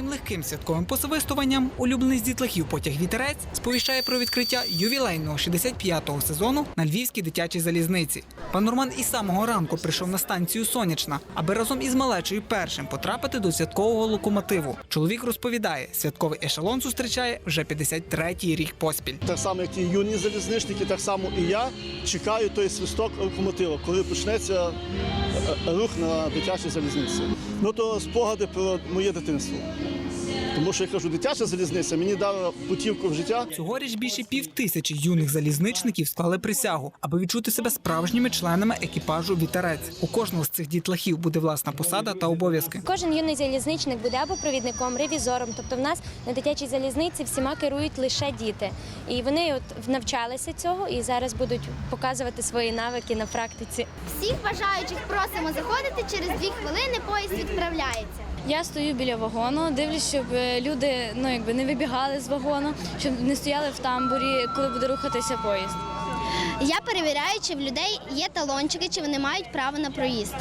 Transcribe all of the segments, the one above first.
таким легким святковим посвистуванням улюблений з дітлахів потяг вітерець сповіщає про відкриття ювілейного 65-го сезону на львівській дитячій залізниці. Пан Роман із самого ранку прийшов на станцію Сонячна, аби разом із малечою першим потрапити до святкового локомотиву. Чоловік розповідає, святковий ешелон зустрічає вже 53-й рік поспіль. Так само, як і юні залізничники, так само і я чекаю той свисток локомотива, коли почнеться рух на дитячій залізниці. Ну то спогади про моє дитинство. Тому що я кажу, дитяча залізниця мені дала путівку в життя. Цьогоріч більше півтисячі юних залізничників склали присягу, аби відчути себе справжніми членами екіпажу вітерець. У кожного з цих дітлахів буде власна посада та обов'язки. Кожен юний залізничник буде або провідником, ревізором. Тобто, в нас на дитячій залізниці всіма керують лише діти. І вони от навчалися цього і зараз будуть показувати свої навики на практиці. Всіх бажаючих просимо заходити. Через дві хвилини поїзд відправляється. Я стою біля вагону, дивлюсь, щоб е, люди ну якби не вибігали з вагону, щоб не стояли в тамбурі, коли буде рухатися поїзд. Я перевіряю, чи в людей є талончики, чи вони мають право на проїзд.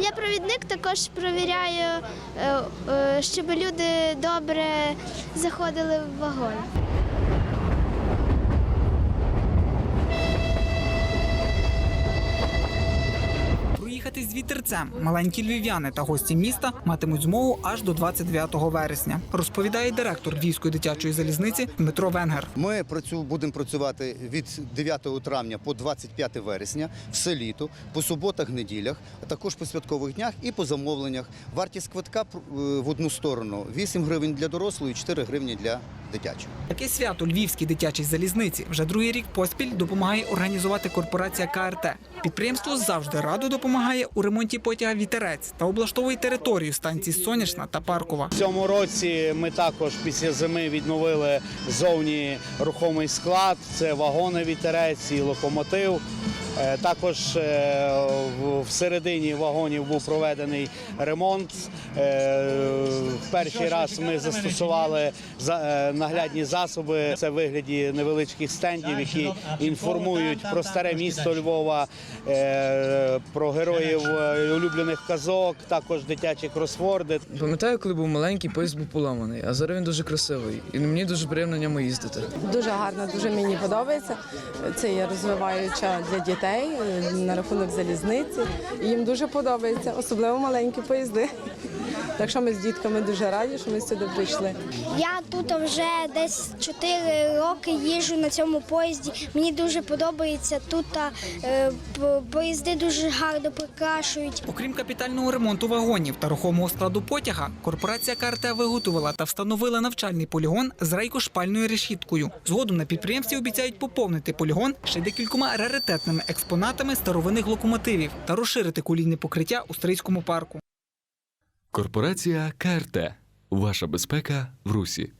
Я провідник також перевіряю, е, е, щоб люди добре заходили в вагон. Проїхати з вітерцем маленькі львів'яни та гості міста матимуть змогу аж до 29 вересня. Розповідає директор Львівської дитячої залізниці Дмитро Венгер. Ми працю, будемо працювати від 9 травня по 25 вересня, все літо, по суботах, неділях, а також по святкових днях і по замовленнях. Вартість квитка е, в одну сторону 8 гривень для дорослої, 4 гривні для дитячої. Таке свято Львівській дитячій залізниці вже другий рік поспіль допомагає організувати корпорація КРТ. Підприємство завжди радо допомагає у ремонті потяга вітерець та облаштовує територію станцій Сонячна та Паркова. В цьому році ми також після зими відновили зовні рухомий склад. Це вагони вітерець і локомотив. Е, Також е, в- всередині вагонів був проведений ремонт. Е, перший раз ми застосували за- наглядні засоби. Це в вигляді невеличких стендів, які інформують про старе місто Львова, про героїв улюблених казок, також дитячі кросворди. Пам'ятаю, коли був маленький, поїзд був поламаний, а зараз він дуже красивий. І мені дуже приємно на ньому їздити. Дуже гарно, дуже мені подобається. Це є розвиваюча для дітей е, на рахунок залізниці. І їм дуже подобається, особливо маленькі поїзди. Так що ми з дітками дуже раді, що ми сюди прийшли. Я тут вже десь 4 роки їжджу на цьому поїзді. Мені дуже подобається. Тут е, поїзди дуже гарно прикрашують. Окрім капітального ремонту вагонів та рухомого складу потяга, корпорація КРТ виготовила та встановила навчальний полігон з рейкошпальною решіткою. Згодом на підприємстві обіцяють поповнити полігон ще декількома раритетними експонатами старовинних локомотивів та розширити колійне покриття у стрийському парку. Корпорація КРТ. Ваша безпека в русі.